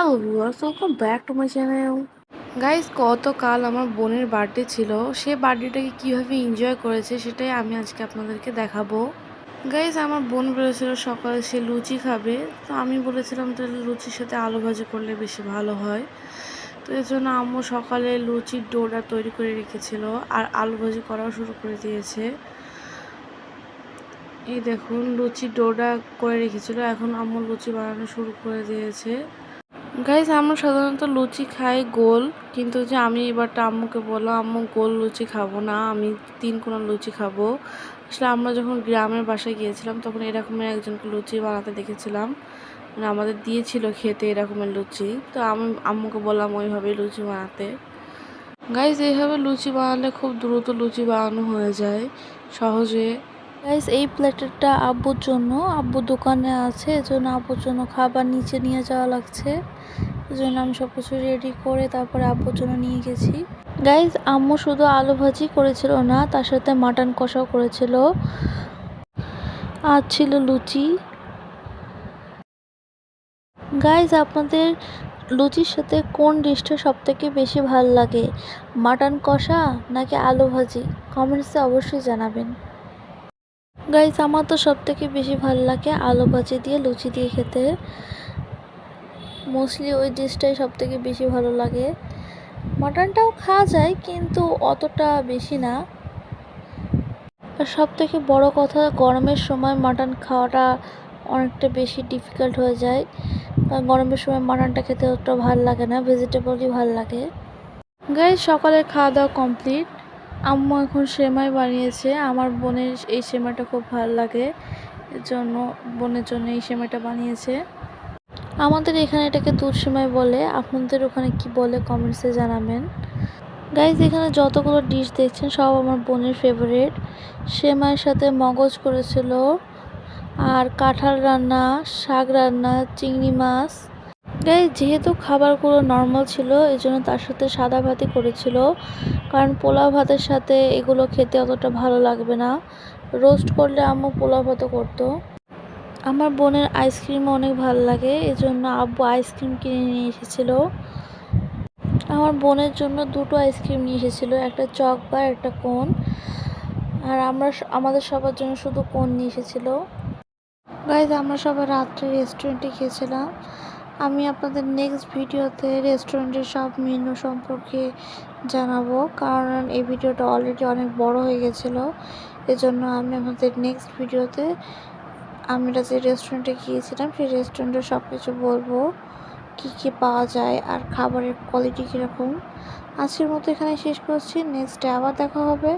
Hello viewers welcome back to my channel guys গতকাল আমার বোনের বার্থডে ছিল। সে বার্থডেটাকে কীভাবে এনজয় করেছে সেটাই আমি আজকে আপনাদেরকে দেখাবো। গাইস আমার বোন বলেছিল সকালে সে লুচি খাবে। তো আমি বলেছিলাম, তাহলে লুচির সাথে আলু ভাজি করলে বেশি ভালো হয়। তো এর জন্য আম্মু সকালে লুচির ডোটা তৈরি করে রেখেছিল আর আলু ভাজি করাও শুরু করে দিয়েছে। এই দেখুন লুচি ডোটা করে রেখেছিল। এখন আম্মু লুচি বানানো শুরু করে দিয়েছে। গাইজ আমরা সাধারণত লুচি খাই গোল, কিন্তু যে আমি এবারটা আম্মুকে বললাম, আম্মু, গোল লুচি খাব না, আমি তিন কোনা লুচি খাব। আসলে আমরা যখন গ্রামের বাসায় গিয়েছিলাম, তখন এরকমের একজনকে লুচি বানাতে দেখেছিলাম। মানে আমাদের দিয়েছিল খেতে এরকমের লুচি, তো আমি আম্মুকে বললাম ওইভাবেই লুচি বানাতে। গাইজ এইভাবে লুচি বানালে খুব দ্রুত লুচি বানানো হয়ে যায়, সহজে। গাইস এই প্লেটারটা আব্বুর জন্য। আব্বু দোকানে আছে, এজন্য আব্বুর জন্য খাবার নিচে নিয়ে যাওয়া লাগছে। এজন্য আমি সব কিছু রেডি করে তারপরে আব্বুর জন্য নিয়ে গেছি। গাইস আম্মু শুধু আলু ভাজি করেছিল না, তার সাথে মাটন কষাও করেছিল। আর ছিল লুচি। গাইস আপনাদের লুচির সাথে কোন ডিশটা সব থেকে বেশি ভালো লাগে? মাটন কষা নাকি আলু ভাজি? কমেন্টসে অবশ্যই জানাবেন। গাইস আমার তো সব থেকে বেশি ভালো লাগে আলু ভাজি দিয়ে লুচি দিয়ে খেতে। মোস্টলি ওই ডিশটাই সব থেকে বেশি ভালো লাগে। মাটনটাও খাওয়া যায়, কিন্তু অতটা বেশি না। আর সব থেকে বড় কথা, গরমের সময় মাটন খাওয়াটা অনেকটা বেশি ডিফিকাল্ট হয়ে যায়। কারণ গরমের সময় মাটনটা খেতে অতটা ভালো লাগে না ভেজিটেবলই ভালো লাগে। গাইস সকালের খাওয়া দাওয়া কমপ্লিট আম্মু এখন সেমাই বানিয়েছে। আমার বোনের এই সেমাইটা খুব ভালো লাগে। এর জন্য বোনের জন্য এই সেমাইটা বানিয়েছে। আমাদের এখানে এটাকে দুধ সেমাই বলে। আপনাদের ওখানে কি বলে কমেন্টসে জানাবেন। গাইজ এখানে যতগুলো ডিশ দেখছেন, সব আমার বোনের ফেভারিট সেমাইয়ের সাথে মগজ করেছিল। আর কাঁঠাল রান্না, শাক রান্না, চিংড়ি মাছ। গাইজ যেহেতু খাবারগুলো নর্মাল ছিল এই জন্য তার সাথে সাদা ভাতই করেছিল। কারণ পোলাও ভাতের সাথে এগুলো খেতে অতটা ভালো লাগবে না। রোস্ট করলে আম্মু পোলাও ভাতও করতো। আমার বোনের আইসক্রিম অনেক ভালো লাগে, এজন্য আব্বু আইসক্রিম কিনে নিয়ে এসেছিল। আমার বোনের জন্য দুটো আইসক্রিম নিয়ে এসেছিল, একটা চক বার একটা কোন। আর আমরা আমাদের সবার জন্য শুধু কোন নিয়ে এসেছিল। গাইজ আমরা সবাই রাত্রে রেস্টুরেন্টে খেয়েছিলাম আমি আপনাদের নেক্সট ভিডিওতে রেস্টুরেন্টের সব মেনু সম্পর্কে জানাব। কারণ এই ভিডিওটা অলরেডি অনেক বড় হয়ে গেছিল। এজন্য আমি আপনাদের নেক্সট ভিডিওতে আমরা যে রেস্টুরেন্টে গিয়েছিলাম, সেই রেস্টুরেন্টের সব কিছু বলব। কী কী পাওয়া যায় আর খাবারের কোয়ালিটি কীরকম। আজকের মতো এখানে শেষ করছি। নেক্সটে আবার দেখা হবে।